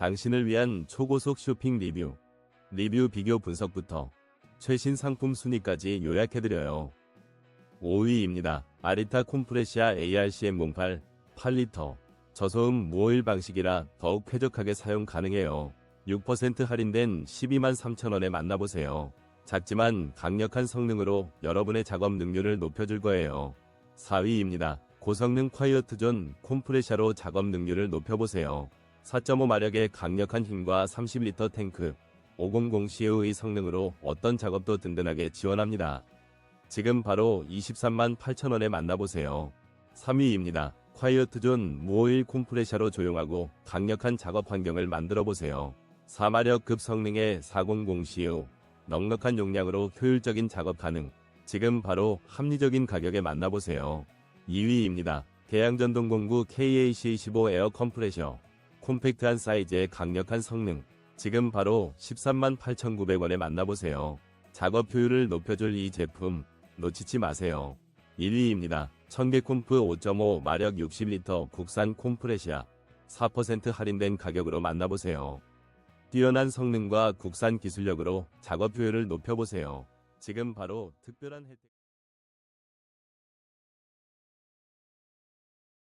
당신을 위한 초고속 쇼핑 리뷰, 리뷰 비교 분석부터 최신 상품 순위까지 요약해드려요. 5위입니다. 아리타 콤프레시아 ARCM 몽팔 8리터 저소음 무오일 방식이라 더욱 쾌적하게 사용 가능해요. 6% 할인된 12만 3천원에 만나보세요. 작지만 강력한 성능으로 여러분의 작업 능률을 높여줄 거예요. 4위입니다. 고성능 콰이어트존 콤프레샤로 작업 능률을 높여보세요. 4.5마력의 강력한 힘과 30리터 탱크 500CU의 성능으로 어떤 작업도 든든하게 지원합니다. 지금 바로 23만 8천원에 만나보세요. 3위입니다. 콰이어트존 무오일 콤프레샤로 조용하고 강력한 작업 환경을 만들어보세요. 4마력 급 성능의 400CU 넉넉한 용량으로 효율적인 작업 가능. 지금 바로 합리적인 가격에 만나보세요. 2위입니다. 대양전동공구 KAC15 에어 컴프레셔. 콤팩트한 사이즈의 강력한 성능. 지금 바로 13만 8,900원에 만나보세요. 작업 효율을 높여줄 이 제품 놓치지 마세요. 1위입니다. 청계 콤프 5.5 마력 60리터 국산 콤프레시아 4% 할인된 가격으로 만나보세요. 뛰어난 성능과 국산 기술력으로 작업 효율을 높여보세요. 지금 바로 특별한 혜택